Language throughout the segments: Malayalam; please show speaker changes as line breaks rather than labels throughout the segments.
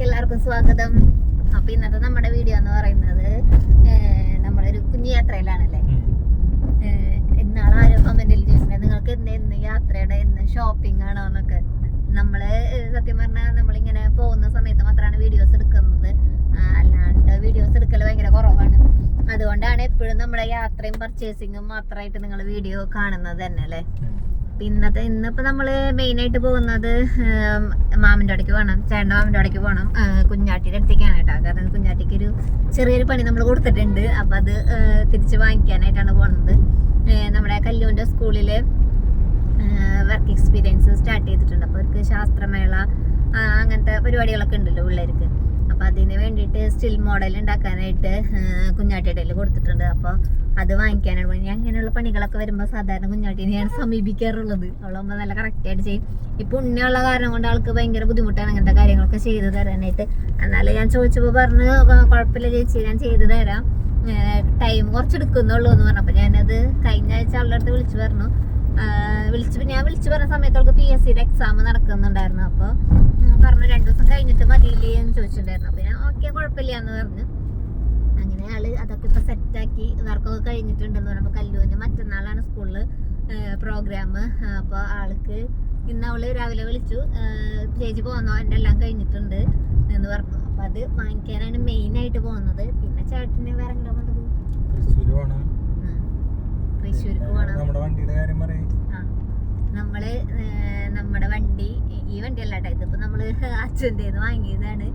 വീഡിയോയിലേക്ക് എല്ലാവർക്കും സ്വാഗതം. അപ്പൊ ഇന്നത്തെ നമ്മുടെ വീഡിയോ എന്ന് പറയുന്നത് നമ്മളൊരു കുഞ്ഞു യാത്രയിലാണല്ലേ? ഏഹ്, ഇന്നാൾ ആരോ കമന്റിൽ ചോദിച്ചത് നിങ്ങൾക്ക് എന്ന് എന്ന് യാത്രയുടെ എന്ന് ഷോപ്പിംഗ് ആണോ എന്നൊക്കെ. നമ്മൾ സത്യം പറഞ്ഞാൽ നമ്മളിങ്ങനെ പോകുന്ന സമയത്ത് മാത്രമാണ് വീഡിയോസ് എടുക്കുന്നത്. അല്ലാണ്ട് വീഡിയോസ് എടുക്കൽ ഭയങ്കര കുറവാണ്. അതുകൊണ്ടാണ് എപ്പോഴും നമ്മുടെ യാത്രയും പർച്ചേസിങ്ങും മാത്രമായിട്ട് നിങ്ങൾ വീഡിയോ കാണുന്നത് തന്നെ അല്ലേ? അപ്പൊ ഇന്നത്തെ ഇന്നിപ്പോ നമ്മൾ മെയിൻ ആയിട്ട് പോകുന്നത് മാമന്റെ അടയ്ക്ക് പോകണം ചേട്ടന്റെ മാമന്റെ അടയ്ക്ക് പോകണം കുഞ്ഞാട്ടിയുടെ അടുത്തേക്കാണ് കേട്ടോ. കാരണം കുഞ്ഞാട്ടിക്ക് ഒരു ചെറിയൊരു പണി നമ്മൾ കൊടുത്തിട്ടുണ്ട്. അപ്പൊ അത് തിരിച്ച് വാങ്ങിക്കാനായിട്ടാണ് പോകുന്നത് നമ്മുടെ കല്ലൂന്റെ സ്കൂളിൽ വർക്ക് എക്സ്പീരിയൻസ് സ്റ്റാർട്ട് ചെയ്തിട്ടുണ്ട്. അപ്പോൾ അവർക്ക് ശാസ്ത്രമേള അങ്ങനത്തെ പരിപാടികളൊക്കെ ഉണ്ടല്ലോ പിള്ളേർക്ക്. അപ്പൊ അതിന് വേണ്ടിയിട്ട് സ്റ്റിൽ മോഡൽ ഉണ്ടാക്കാനായിട്ട് കുഞ്ഞാട്ടിയുടെ കൊടുത്തിട്ടുണ്ട്. അപ്പോൾ അത് വാങ്ങിക്കാനാണ് പോയി അങ്ങനെയുള്ള പണികളൊക്കെ വരുമ്പോൾ സാധാരണ കുഞ്ഞാട്ടിനെയാണ് സമീപിക്കാറുള്ളത്. അവളാകുമ്പോൾ നല്ല കറക്റ്റായിട്ട് ചെയ്യും. ഇപ്പൊ ഉണ്ണിയുള്ള കാരണം കൊണ്ട് ആൾക്ക് ഭയങ്കര ബുദ്ധിമുട്ടാണ് അങ്ങനത്തെ കാര്യങ്ങളൊക്കെ ചെയ്തു തരാനായിട്ട്. എന്നാലും ഞാൻ ചോദിച്ചപ്പോൾ പറഞ്ഞ് "ആ, കുഴപ്പമില്ല ചേച്ചി ഞാൻ ചെയ്തു തരാം. ടൈം കുറച്ച് എടുക്കുന്നുള്ളൂ എന്ന് പറഞ്ഞപ്പോൾ ഞാനത് കഴിഞ്ഞ ആഴ്ച അവളുടെ അടുത്ത് വിളിച്ചു പറഞ്ഞു. വിളിച്ചു ഞാൻ വിളിച്ചു പറഞ്ഞ സമയത്ത് അവൾക്ക് പി എസ് സിയുടെ എക്സാം നടക്കുന്നുണ്ടായിരുന്നു. അപ്പോൾ പറഞ്ഞു രണ്ടു ദിവസം കഴിഞ്ഞിട്ട് മതിയില്ലേ എന്ന് ചോദിച്ചിട്ടുണ്ടായിരുന്നു. അപ്പൊ ഞാൻ ഓക്കെ കുഴപ്പമില്ല എന്ന് പറഞ്ഞു. അങ്ങനെ ആൾ അതൊക്കെ ഇപ്പൊ സെറ്റാക്കി വർക്കൊക്കെ കഴിഞ്ഞിട്ടുണ്ടെന്ന് പറഞ്ഞപ്പോ കല്ലൂരിന് മറ്റന്നാളാണ് സ്കൂളിൽ പ്രോഗ്രാം അപ്പോൾ ആൾക്ക് ഇന്ന് അവൾ രാവിലെ വിളിച്ചു ചേച്ചി പോകുന്നോ എന്റെ എല്ലാം കഴിഞ്ഞിട്ടുണ്ട്. എന്ന് പറഞ്ഞു. അപ്പൊ അത് വാങ്ങിക്കാനാണ് മെയിൻ ആയിട്ട് പോകുന്നത്. പിന്നെ ചേട്ടന് വേറെ
എന്താ പോണം.
തൃശ്ശൂർക്ക് പോകണം. നമ്മൾ നമ്മുടെ വണ്ടി ഈ വണ്ടി അല്ല കേട്ടോ ഇതിപ്പോ നമ്മൾ അച്ഛന്റെ വാങ്ങിയതാണ്.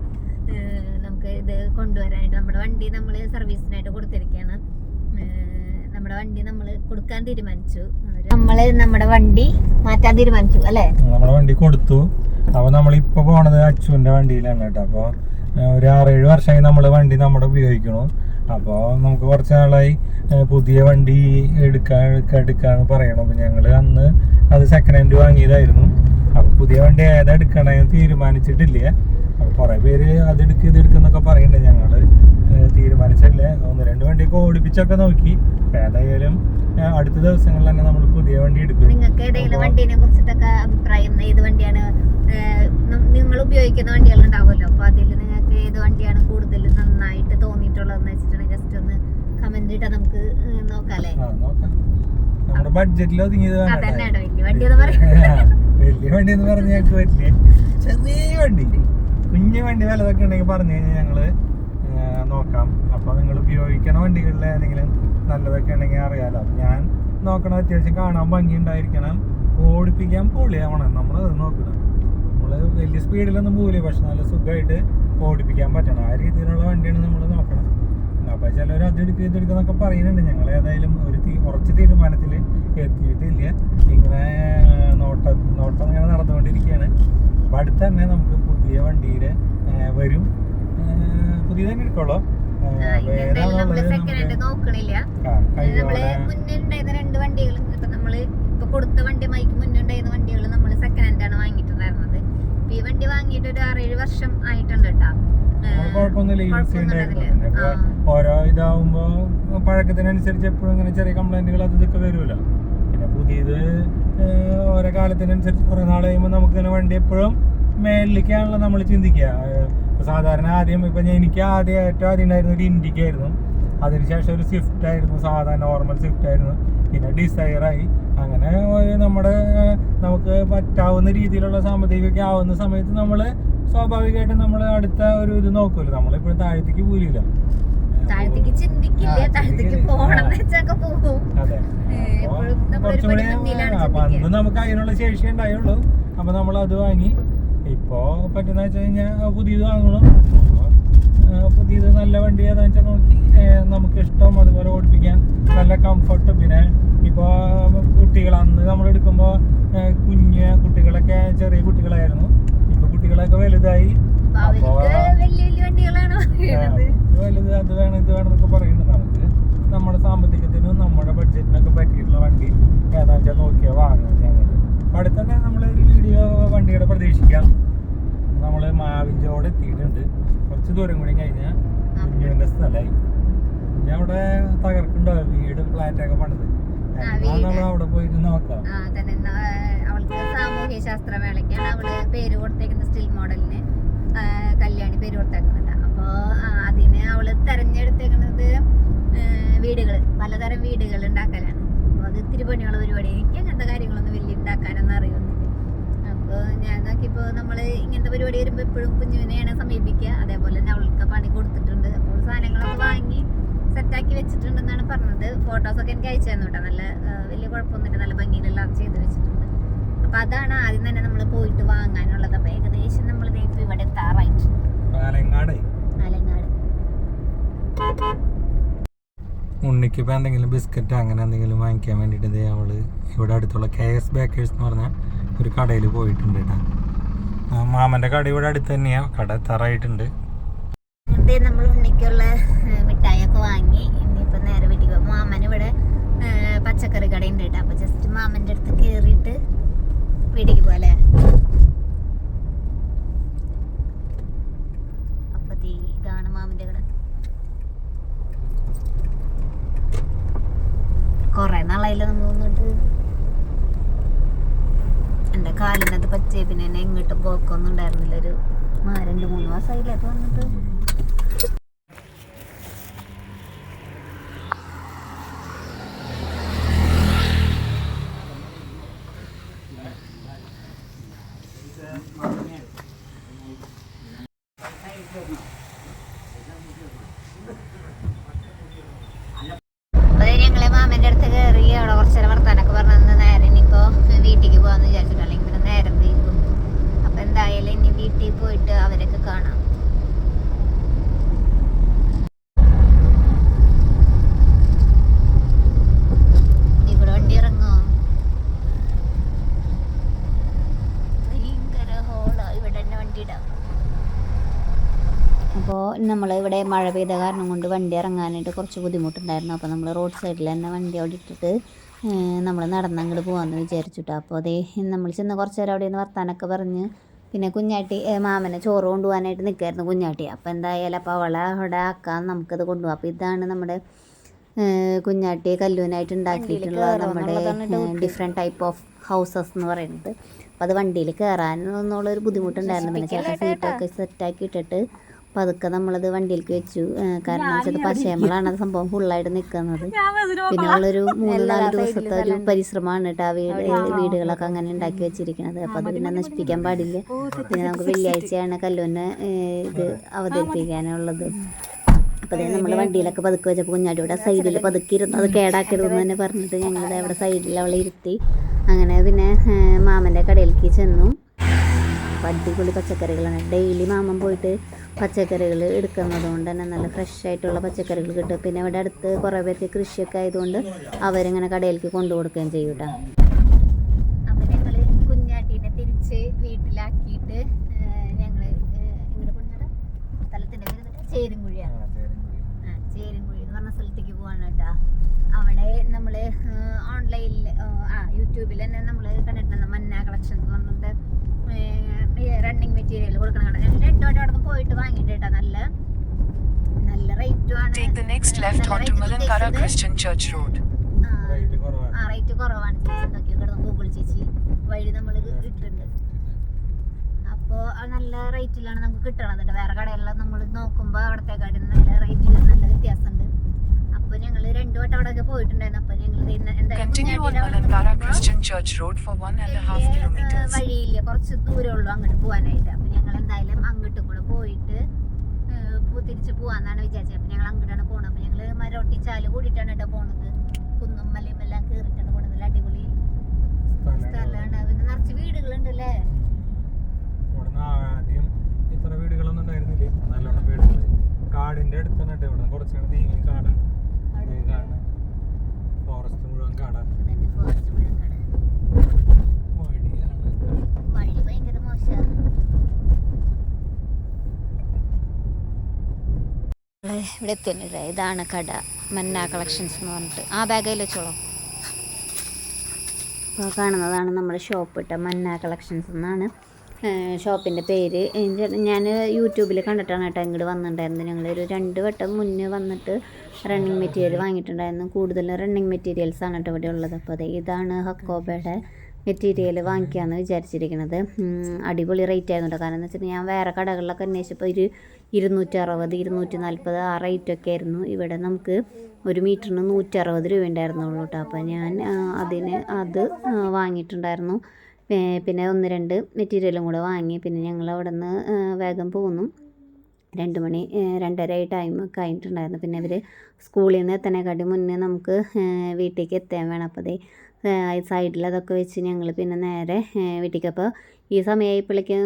നമുക്ക് ഇത് കൊണ്ടുവരാനായിട്ട് നമ്മുടെ വണ്ടി നമ്മൾ സർവീസിനായിട്ട് കൊടുത്തിരിക്കുകയാണ് നമ്മുടെ വണ്ടി നമ്മൾ കൊടുക്കാൻ തീരുമാനിച്ചു. നമ്മൾ നമ്മുടെ വണ്ടി മാറ്റാൻ തീരുമാനിച്ചു അല്ലേ?
നമ്മുടെ വണ്ടി കൊടുത്തു. അപ്പൊ നമ്മളിപ്പോ പോണത് അച്ചുവിന്റെ വണ്ടിയിലാണ് കേട്ടോ. അപ്പൊ ഒരു ആറേഴ് വർഷമായി നമ്മൾ വണ്ടി നമ്മുടെ ഉപയോഗിക്കണു അപ്പോൾ നമുക്ക് കുറച്ച് നാളായി പുതിയ വണ്ടി എടുക്കാൻ എടുക്കാൻ എടുക്കാന്ന് പറയണം. അപ്പം ഞങ്ങൾ അന്ന് അത് സെക്കൻഡ് ഹാൻഡ് വാങ്ങിയതായിരുന്നു. അപ്പൊ പുതിയ വണ്ടി ഏതാ എടുക്കണമെന്ന് തീരുമാനിച്ചിട്ടില്ല. അപ്പൊ കുറെ പേര് അത് ഇതെടുക്കുന്നൊക്കെ പറയുന്നുണ്ട് ഞങ്ങൾ ഏഹ്, തീരുമാനിച്ചില്ല ഒന്ന് രണ്ട് വണ്ടിയൊക്കെ ഓടിപ്പിച്ചൊക്കെ നോക്കി. ഏതായാലും അടുത്ത ദിവസങ്ങളിൽ തന്നെ നമ്മൾ പുതിയ വണ്ടി എടുക്കും.
നിങ്ങൾക്ക് ഏതെങ്കിലും വണ്ടിനെ കുറിച്ചിട്ടൊക്കെ അഭിപ്രായം ഏത് വണ്ടിയാണ് നിങ്ങൾ ഉപയോഗിക്കുന്ന വണ്ടികൾ ഉണ്ടാവുമല്ലോ? അപ്പൊ അതിൽ നിങ്ങൾക്ക് ഏത് വണ്ടിയാണ് കൂടുതൽ നന്നായിട്ട് തോന്നിയിട്ടുള്ളതെന്ന് വെച്ചിട്ടുണ്ടെങ്കിൽ ജസ്റ്റ് ഒന്ന് കമന്റ് ഇട്ടാ നമുക്ക് നോക്കാം അല്ലേ?
നോക്കാം. നമ്മുടെ ബഡ്ജറ്റിൽ ഒതുങ്ങിയത്
അതന്നെ വണ്ടി എന്ന് പറയാം
വലിയ വണ്ടി എന്ന് പറഞ്ഞ ഞങ്ങൾക്ക് പറ്റില്ല. ചെറിയ വണ്ടി. കുഞ്ഞു വണ്ടി വലതൊക്കെ ഉണ്ടെങ്കിൽ പറഞ്ഞു കഴിഞ്ഞാൽ ഞങ്ങൾ നോക്കാം. അപ്പൊ നിങ്ങൾ ഉപയോഗിക്കണ വണ്ടികളിൽ ഏതെങ്കിലും നല്ലതൊക്കെ ഉണ്ടെങ്കിൽ അറിയാലോ. ഞാൻ നോക്കണം അത്യാവശ്യം കാണാൻ ഭംഗി ഉണ്ടായിരിക്കണം ഓടിപ്പിക്കാൻ പൊളിയാവണം അത് നോക്കണം. നമ്മൾ വലിയ സ്പീഡിലൊന്നും പോകില്ല പക്ഷെ നല്ല സുഖമായിട്ട് ഓടിപ്പിക്കാൻ പറ്റണം. ആ രീതിയിലുള്ള വണ്ടിയാണ് നമ്മൾ നോക്കണം അപ്പൊ ചിലർ അതെടുക്കുക ഇതെടുക്കുന്നൊക്കെ പറയുന്നുണ്ട്. ഞങ്ങൾ ഏതായാലും ഒരു തീ- ഉറച്ച തീരുമാനത്തിൽ എത്തിയിട്ടില്ല. ഇങ്ങനെ നോട്ട നോട്ടം ഇങ്ങനെ നടന്നുകൊണ്ടിരിക്കുകയാണ്. അപ്പോൾ അടുത്ത് തന്നെ നമുക്ക് പുതിയ വണ്ടിയിൽ വരും. പുതിയ തന്നെ എടുക്കുള്ളൂ.
രണ്ട് വണ്ടികൾ ഇപ്പൊ നമ്മൾ ഇപ്പൊ കൊടുത്ത വണ്ടി മൈക്ക് മുന്നേ വണ്ടികൾ നമ്മൾ സെക്കൻഡ് ഹാൻഡ് ആണ് വാങ്ങിയിട്ടുണ്ടായിരുന്നത്. ഈ വണ്ടി വാങ്ങിയിട്ട് ഒരു ആറേഴ് വർഷം ആയിട്ടുണ്ട് കേട്ടോ.
കുഴപ്പമൊന്നുമില്ല ഓരോ ഇതാവുമ്പോ പഴക്കത്തിനനുസരിച്ച് എപ്പോഴും ഇങ്ങനെ ചെറിയ കംപ്ലൈന്റുകൾ അത് ഇതൊക്കെ വരുമല്ലോ പിന്നെ പുതിയത് ഓരോ കാലത്തിനനുസരിച്ച് കുറേ നാൾ കഴിയുമ്പോൾ നമുക്ക് ഇങ്ങനെ വണ്ടി എപ്പോഴും മേലിലേക്കാണല്ലോ നമ്മൾ ചിന്തിക്കുക. സാധാരണ ആദ്യം ഇപ്പൊ എനിക്ക് ആദ്യം ഏറ്റവും ആദ്യം ഉണ്ടായിരുന്ന ഒരു ഇൻഡിക്ക ആയിരുന്നു. അതിനുശേഷം ഒരു സ്വിഫ്റ്റ് ആയിരുന്നു സാധാരണ നോർമൽ സ്വിഫ്റ്റ് ആയിരുന്നു. പിന്നെ ഡിസൈർ ആയി. അങ്ങനെ നമ്മുടെ നമുക്ക് പറ്റാവുന്ന രീതിയിലുള്ള സാമ്പത്തികമൊക്കെ ആവുന്ന സമയത്ത് നമ്മൾ സ്വാഭാവികമായിട്ടും നമ്മൾ അടുത്ത ഒരു ഇത് നോക്കുമല്ലോ നമ്മളിപ്പോഴും താഴത്തേക്ക് പോലില്ല.
താഴത്തേക്ക് ചിന്തിക്കില്ല? താഴത്തേക്ക്. പോകണം വെച്ചൊക്കെ പോകും.
അന്ന് നമുക്ക് അതിനുള്ള ശേഷി ഉണ്ടായുള്ളൂ. അപ്പൊ നമ്മൾ അത് വാങ്ങി. ഇപ്പോ പറ്റുന്ന വെച്ച് കഴിഞ്ഞാൽ പുതിയത് വാങ്ങണം. പുതിയത് നല്ല വണ്ടി ഏതാന്ന് വെച്ചാൽ നോക്കി നമുക്ക് ഇഷ്ടം അതുപോലെ ഓടിപ്പിക്കാൻ നല്ല കംഫർട്ട് പിന്നെ ഇപ്പോ കുട്ടികൾ അന്ന് നമ്മൾ എടുക്കുമ്പോ ഏ, കുഞ്ഞ് കുട്ടികളൊക്കെ ചെറിയ കുട്ടികളായിരുന്നു. ഇപ്പൊ കുട്ടികളൊക്കെ വലുതായി. വലുത് അത് വേണം ഇത് വേണം എന്നൊക്കെ പറയുന്നത് നമുക്ക്. നമ്മുടെ സാമ്പത്തികത്തിനും നമ്മുടെ ബഡ്ജറ്റിനൊക്കെ പറ്റിയിട്ടുള്ള വണ്ടി ഏതാ വെച്ചാൽ നോക്കിയാൽ വാങ്ങുക അടുത്ത് തന്നെ നമ്മളൊരു വീഡിയോ വണ്ടിയുടെ പ്രതീക്ഷിക്കാം. നമ്മൾ മാവിഞ്ചോട് എത്തിയിട്ടുണ്ട്. കുറച്ച് ദൂരം കൂടി കഴിഞ്ഞാൽ കുഞ്ഞുവിന്റെ സ്ഥലമായി കുഞ്ഞ് അവിടെ തകർക്കുണ്ടാവും വീടും ഫ്ലാറ്റൊക്കെ പണിത്. അവിടെ പോയിട്ട് നോക്കാം.
സാമൂഹ്യ ശാസ്ത്ര മേളയ്ക്കാണ് അവൾ പേര് കൊടുത്തേക്കുന്ന സ്റ്റിൽ മോഡലിന്. കല്യാണി പേര് കൊടുത്തേക്കുന്നുണ്ട്. അപ്പോൾ അതിന് അവൾ തെരഞ്ഞെടുത്തേക്കുന്നത് വീടുകൾ പലതരം വീടുകൾ ഉണ്ടാക്കലാണ്. അപ്പോൾ അത് ഇത്തിരി പണിയുള്ള പരിപാടി. എനിക്ക് അങ്ങനത്തെ കാര്യങ്ങളൊന്നും വലിയ ഉണ്ടാക്കാനൊന്നും അറിയുന്നില്ല അപ്പോൾ ഞാൻ നോക്കിയപ്പോൾ നമ്മൾ ഇങ്ങനത്തെ പരിപാടി വരുമ്പോൾ എപ്പോഴും കുഞ്ഞുവിനെയാണ് സമീപിക്കുക. അതേപോലെ തന്നെ അവൾക്ക് പണി കൊടുത്തിട്ടുണ്ട്. അപ്പോൾ സാധനങ്ങളൊക്കെ വാങ്ങി സെറ്റാക്കി വെച്ചിട്ടുണ്ടെന്നാണ് പറഞ്ഞത്. ഫോട്ടോസൊക്കെ എനിക്ക് അയച്ചു തന്നു കേട്ടോ. നല്ല വലിയ കുഴപ്പമൊന്നുമില്ല. നല്ല ഭംഗിയിലെല്ലാം ചെയ്ത് വെച്ചിട്ടുണ്ട്. അപ്പോൾ അതാണ് ആദ്യം തന്നെ നമ്മൾ പോയിട്ട് വാങ്ങാനുള്ളത്. അപ്പോൾ ഏകദേശം നമ്മൾ ഇപ്പോൾ ഇവിടെ എത്താറായിട്ടുണ്ട്
പാലങ്ങാടേ
ആലങ്ങാട്
ഇപ്പം എന്തെങ്കിലും ബിസ്ക്കറ്റ് അങ്ങനെ എന്തെങ്കിലും വാങ്ങിക്കാൻ വേണ്ടിയിട്ട് നമ്മൾ ഇവിടെ അടുത്തുള്ള കെ എസ് ബേക്കേഴ്സ് എന്ന് പറഞ്ഞ ഒരു കടയിൽ പോയിട്ടുണ്ട് കേട്ടോ മാമന്റെ കട ഇവിടെ അടുത്ത് തന്നെയാണ് കട എത്താറായിട്ടുണ്ട്.
നമ്മൾ ഉണ്ണിക്കുള്ള മിഠായിയൊക്കെ വാങ്ങി. ഇനിയിപ്പോൾ നേരെ വീട്ടിൽ പോകും മാമൻ ഇവിടെ പച്ചക്കറി കടയുണ്ട് കേട്ടോ അപ്പോൾ ജസ്റ്റ് മാമന്റെ അടുത്ത് കയറിയിട്ട് വീട്ടിലേക്ക് പോകാം അപ്പോൾ ദേ ഇതാണ് മാമന്റെ കട കുറേ നാളായില്ല നമ്മൾ വന്നിട്ട് എന്റെ കാലിനകത്ത് എന്നെ എങ്ങോട്ടും പോക്കൊന്നും ഉണ്ടായിരുന്നില്ല. ഒരു രണ്ട് മൂന്ന് മാസമായില്ലേ അത് വന്നിട്ട്. നേരെ വീട്ടിലേക്ക് പോകാന്ന് വിചാരിച്ചിട്ട് അല്ലെങ്കിൽ പിന്നെ നേരം എന്തായാലും ഇനി വീട്ടിൽ പോയിട്ട് അവരൊക്കെ കാണാം. ഇവിടെ വണ്ടി ഇറങ്ങോ വണ്ടി അപ്പോൾ നമ്മൾ ഇവിടെ മഴ പെയ്ത കാരണം കൊണ്ട് വണ്ടി ഇറങ്ങാനായിട്ട് കുറച്ച് ബുദ്ധിമുട്ടുണ്ടായിരുന്നു. അപ്പോൾ നമ്മൾ റോഡ് സൈഡിൽ തന്നെ വണ്ടി അവിടെ ഇട്ടിട്ട് നമ്മൾ നടന്ന് അങ്ങോട്ട് പോകാമെന്ന് വിചാരിച്ചിട്ട്. അപ്പോൾ അതേ നമ്മൾ ചെന്ന് കുറച്ച് നേരം അവിടെ നിന്ന് വർത്താനൊക്കെ പറഞ്ഞ് പിന്നെ കുഞ്ഞാട്ടി മാമനെ ചോറ് കൊണ്ടുപോകാനായിട്ട് നിൽക്കായിരുന്നു കുഞ്ഞാട്ടി. അപ്പോൾ എന്തായാലും അപ്പോൾ അവളെ അവിടെ ആക്കാൻ നമുക്കത് കൊണ്ടുപോകാം. അപ്പോൾ ഇതാണ് നമ്മുടെ കുഞ്ഞാട്ടി കല്ലൂനായിട്ട് ഉണ്ടാക്കിയിട്ടുള്ള നമ്മുടെ ഡിഫറെന്റ് ടൈപ്പ് ഓഫ് ഹൗസസ് എന്ന് പറയുന്നത്. അപ്പോൾ അത് വണ്ടിയിൽ കയറാൻ എന്നുള്ളൊരു ബുദ്ധിമുട്ടുണ്ടായിരുന്നു. പിന്നെ ചേട്ടൻ സീറ്റൊക്കെ സെറ്റാക്കി ഇട്ടിട്ട് പതുക്കെ നമ്മളത് വണ്ടിയിലേക്ക് വെച്ചു. കാരണം വെച്ചത് പശയമ്മളാണ് അത് സംഭവം ഫുള്ളായിട്ട് നിൽക്കുന്നത് പിന്നെ ഉള്ളൊരു മൂന്ന് നാല് ദിവസത്തെ ഒരു പരിശ്രമമാണ് കേട്ടോ ആ വീട് വീടുകളൊക്കെ അങ്ങനെ ഉണ്ടാക്കി വെച്ചിരിക്കുന്നത് അപ്പോൾ അത് പിന്നെ നശിപ്പിക്കാൻ പാടില്ല. പിന്നെ നമുക്ക് വെള്ളിയാഴ്ചയാണ് കല്ലൂനെ ഇത് അവതരിപ്പിക്കാനുള്ളത്. അപ്പോൾ അതായത് നമ്മൾ വണ്ടിയിലൊക്കെ പതുക്കെ വെച്ചപ്പോൾ കുഞ്ഞാടി ഇവിടെ സൈഡിൽ പതുക്കെ ഇരുന്നു അത് കേടാക്കരുതെന്ന് തന്നെ പറഞ്ഞിട്ട് ഞങ്ങൾ അവിടെ സൈഡിൽ അവളെ ഇരുത്തി. അങ്ങനെ പിന്നെ മാമന്റെ കടയിലേക്ക് ചെന്നു. അപ്പോൾ അടിപൊളി പച്ചക്കറികളാണ്. ഡെയിലി മാമൻ പോയിട്ട് പച്ചക്കറികൾ എടുക്കുന്നത് കൊണ്ട് തന്നെ നല്ല ഫ്രഷ് ആയിട്ടുള്ള പച്ചക്കറികൾ കിട്ടും. പിന്നെ ഇവിടെ അടുത്ത് കുറേ പേർക്ക് കൃഷിയൊക്കെ ആയതുകൊണ്ട് അവരിങ്ങനെ കടയിലേക്ക് കൊണ്ടു കൊടുക്കുകയും ചെയ്യും കേട്ടോ അപ്പം ഞങ്ങൾ കുഞ്ഞാട്ടീനെ തിരിച്ച് വീട്ടിലാക്കിയിട്ട് ഞങ്ങൾ ഇങ്ങോട്ട് കുഞ്ഞാട്ട സ്ഥലത്തിന്റെ പേര് ചേരുംകുഴിയാണ്. ആ, ചേരുംകുഴി. എന്ന് പറഞ്ഞ സ്ഥലത്തേക്ക് പോവാണ് കേട്ടോ. അവിടെ നമ്മൾ ഓൺലൈനിൽ യൂട്യൂബിൽ തന്നെ നമ്മൾ കണ്ടിട്ടുണ്ട് മന്ന കളക്ഷൻ എന്ന് പറഞ്ഞിട്ട്. റണ്ണിങ് മെറ്റീരിയൽ കൊടുക്കണ കണ്ട? ഞങ്ങൾ വട്ടം അവിടെ നിന്ന് പോയിട്ട് വാങ്ങിയിട്ട് കേട്ടോ. നല്ല നല്ല റേറ്റും ആണ്. ആ,
റേറ്റ് കുറവാണ്.
ചേച്ചി കിടന്ന് ഗൂഗിൾ ചേച്ചി വഴി നമ്മൾ ഇട്ടിട്ടുണ്ട്. അപ്പോൾ നല്ല റേറ്റിലാണ് നമുക്ക് കിട്ടണത് കേട്ടോ. വേറെ കടകളിലും നമ്മൾ നോക്കുമ്പോൾ അവിടത്തെ കാര്യം നല്ല റേറ്റിൽ നല്ല വ്യത്യാസമുണ്ട്. അപ്പോൾ ഞങ്ങൾ രണ്ടു വട്ടം അവിടെയൊക്കെ പോയിട്ടുണ്ടായിരുന്നു. അപ്പോൾ ഞങ്ങൾ ക്രിസ്ത്യൻ
ചർച്ച് റോഡ്
ഫോർ അവിടെ ആൻഡ് ഹാഫ്
kilometers.
വഴിയില്ല കുറച്ച് ദൂരമേ ഉള്ളൂ അങ്ങോട്ട് പോകാനായിട്ട് അപ്പം ഞങ്ങൾ എന്തായാലും അങ്ങോട്ടും കൂടെ പോയിട്ട് തിരിച്ച് പോകാന്നാണ് വിചാരിച്ചത്. അപ്പം ഞങ്ങൾ അങ്ങോട്ടാണ് പോണത്. അപ്പം ഞങ്ങൾ മരോട്ടിച്ചാൽ കൂടിയിട്ടാണ് കേട്ടോ പോണത്. കുന്നും മലയും എല്ലാം കയറിയിട്ടാണ് പോണത്. നല്ല അടിപൊളി സ്ഥലമാണ്. പിന്നെ നിറച്ച് വീടുകളുണ്ട് അല്ലേ
ആദ്യം ഇത്ര വീടുകളൊന്നും ഉണ്ടായിരുന്നില്ലേ? നല്ലോണം വീടുകൾ കാടിന്റെ അടുത്തന്നെ ഇവിടെ. കുറച്ചുകൂടെ നീങ്ങി കാടാണ്. ഈ കാണുന്ന ഫോറസ്റ്റ് മുഴുവൻ കാടാണ്
ഫോറസ്റ്റ് മുഴുവൻ കട. വഴി ഭയങ്കര മോശമാണ് ഇവിടെ എത്തുന്നില്ല ഇതാണ് കട. മന്ന കളക്ഷൻസ് എന്ന് പറഞ്ഞിട്ട്. ആ ബാഗിൽ വെച്ചോളൂ. ഇപ്പോൾ കാണുന്നതാണ് നമ്മുടെ ഷോപ്പ് ഇട്ട മന്ന കളക്ഷൻസ് എന്നാണ്. ഷോപ്പിന്റെ പേര്. ഞാൻ യൂട്യൂബിൽ കണ്ടിട്ടാണ് കേട്ടോ ഇങ്ങോട്ട് വന്നിട്ടുണ്ടായിരുന്നത്. ഞങ്ങളൊരു ഒരു രണ്ട് വട്ടം മുന്നേ വന്നിട്ട് റണ്ണിങ് മെറ്റീരിയൽ വാങ്ങിയിട്ടുണ്ടായിരുന്നു. കൂടുതലും റണ്ണിങ് മെറ്റീരിയൽസ് ആണ് കേട്ടോ ഇവിടെ ഉള്ളത്. അപ്പോൾ അതെ ഇതാണ് ഹക്കോബയുടെ മെറ്റീരിയൽ വാങ്ങിക്കാമെന്ന് വിചാരിച്ചിരിക്കുന്നത് അടിപൊളി റേറ്റ് ആയിരുന്നു കാരണം എന്ന് വെച്ചിട്ടുണ്ടെങ്കിൽ ഞാൻ വേറെ കടകളിലൊക്കെ അന്വേഷിച്ചപ്പോൾ ഒരു ഇരുന്നൂറ്റി അറുപത് ഇരുന്നൂറ്റി നാൽപ്പത് ആ റേറ്റൊക്കെ ആയിരുന്നു. ഇവിടെ നമുക്ക് ഒരു മീറ്ററിന് നൂറ്റി അറുപത് രൂപ ഉണ്ടായിരുന്നുള്ളൂ കേട്ടോ അപ്പോൾ ഞാൻ അതിന് അത് വാങ്ങിയിട്ടുണ്ടായിരുന്നു. പിന്നെ ഒന്ന് രണ്ട് മെറ്റീരിയലും കൂടെ വാങ്ങി. പിന്നെ ഞങ്ങൾ അവിടെ നിന്ന് വേഗം പോന്നു. രണ്ട് മണി രണ്ടര ഈ ടൈമൊക്കെ ആയിട്ടുണ്ടായിരുന്നു. പിന്നെ ഇവർ സ്കൂളിൽ നിന്ന് എത്തണേക്കാട്ടി മുന്നേ നമുക്ക് വീട്ടിലേക്ക് എത്താൻ വേണം. അപ്പോൾ അതേ സൈഡിൽ അതൊക്കെ വെച്ച് ഞങ്ങൾ പിന്നെ നേരെ വീട്ടിലേക്ക് അപ്പോൾ ഈ സമയമായപ്പോഴേക്കും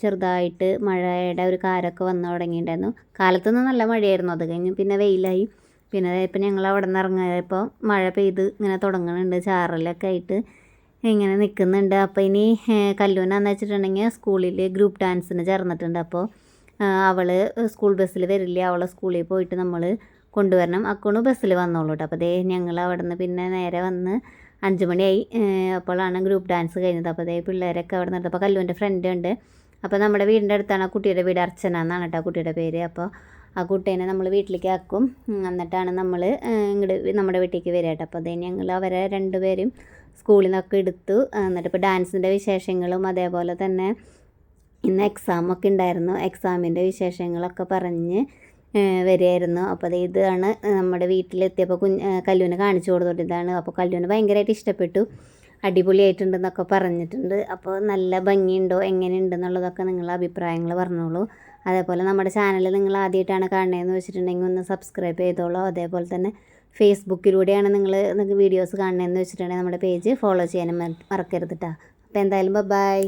ചെറുതായിട്ട് മഴയുടെ ഒരു കാരൊക്കെ വന്നു തുടങ്ങിയിട്ടുണ്ടായിരുന്നു. കാലത്തൊന്നും നല്ല മഴയായിരുന്നു. അത് കഴിഞ്ഞ് പിന്നെ വെയിലായി. പിന്നെ ഇപ്പം ഞങ്ങൾ അവിടെ നിന്ന് ഇറങ്ങിയപ്പോൾ മഴ പെയ്ത് ഇങ്ങനെ തുടങ്ങുന്നുണ്ട് ചാറലൊക്കെ ആയിട്ട് ഇങ്ങനെ നിൽക്കുന്നുണ്ട് അപ്പോൾ ഇനി കല്ലൂനാന്ന് വെച്ചിട്ടുണ്ടെങ്കിൽ സ്കൂളിൽ ഗ്രൂപ്പ് ഡാൻസിന് ചേർന്നിട്ടുണ്ട്. അപ്പോൾ അവൾ സ്കൂൾ ബസ്സിൽ വരില്ല അവളെ സ്കൂളിൽ പോയിട്ട് നമ്മൾ കൊണ്ടുവരണം. അക്കൗണ്ട് ബസ്സിൽ വന്നോളൂ കേട്ടോ അപ്പോൾ ദേ ഞങ്ങൾ അവിടെ നിന്ന് പിന്നെ നേരെ വന്ന് അഞ്ച് മണിയായി. അപ്പോഴാണ് ഗ്രൂപ്പ് ഡാൻസ് കഴിഞ്ഞത്. അപ്പോൾ ദേ പിള്ളേരൊക്കെ അവിടെ നിന്ന് അപ്പോൾ കല്ലുവിന്റെ ഫ്രണ്ട് ഉണ്ട്. അപ്പോൾ നമ്മുടെ വീടിന്റെ അടുത്താണ് ആ കുട്ടിയുടെ വീട് അർച്ചന എന്നാണ് കേട്ടോ ആ കുട്ടിയുടെ പേര്. അപ്പോൾ ആ കുട്ടീനെ നമ്മൾ വീട്ടിലേക്ക് ആക്കും. എന്നിട്ടാണ് നമ്മൾ ഇങ്ങോട്ട് നമ്മുടെ വീട്ടിലേക്ക് വരിക കേട്ടോ അപ്പോൾ അതേ ഞങ്ങൾ അവരെ രണ്ടുപേരും സ്കൂളിൽ നിന്നൊക്കെ എടുത്തു. എന്നിട്ട് ഇപ്പോൾ ഡാൻസിന്റെ വിശേഷങ്ങളും അതേപോലെ തന്നെ ഇന്ന് എക്സാമൊക്കെ ഉണ്ടായിരുന്നു. എക്സാമിന്റെ വിശേഷങ്ങളൊക്കെ പറഞ്ഞ് വരികയായിരുന്നു. അപ്പോൾ അത് ഇതാണ് നമ്മുടെ വീട്ടിലെത്തിയപ്പോൾ കുഞ്ഞ് കല്ലുവിനെ കാണിച്ചു കൊടുത്തോട്ട് ഇതാണ്. അപ്പോൾ കല്ലുവിന് ഭയങ്കരമായിട്ട് ഇഷ്ടപ്പെട്ടു. അടിപൊളിയായിട്ടുണ്ടെന്നൊക്കെ പറഞ്ഞിട്ടുണ്ട്. അപ്പോൾ നല്ല ഭംഗിയുണ്ടോ? എങ്ങനെയുണ്ടെന്നുള്ളതൊക്കെ നിങ്ങളുടെ അഭിപ്രായങ്ങൾ പറഞ്ഞോളൂ. അതേപോലെ നമ്മുടെ ചാനൽ നിങ്ങൾ ആദ്യമായിട്ടാണ് കാണുന്നതെന്ന് വെച്ചിട്ടുണ്ടെങ്കിൽ ഒന്ന് സബ്സ്ക്രൈബ് ചെയ്തോളൂ. അതേപോലെ തന്നെ ഫേസ്ബുക്കിലൂടെയാണ് നിങ്ങൾ നിങ്ങൾക്ക് വീഡിയോസ് കാണുന്നതെന്ന് വെച്ചിട്ടുണ്ടെങ്കിൽ നമ്മുടെ പേജ് ഫോളോ ചെയ്യാനും മറക്കരുത് കേട്ടോ അപ്പോൾ എന്തായാലും ബൈ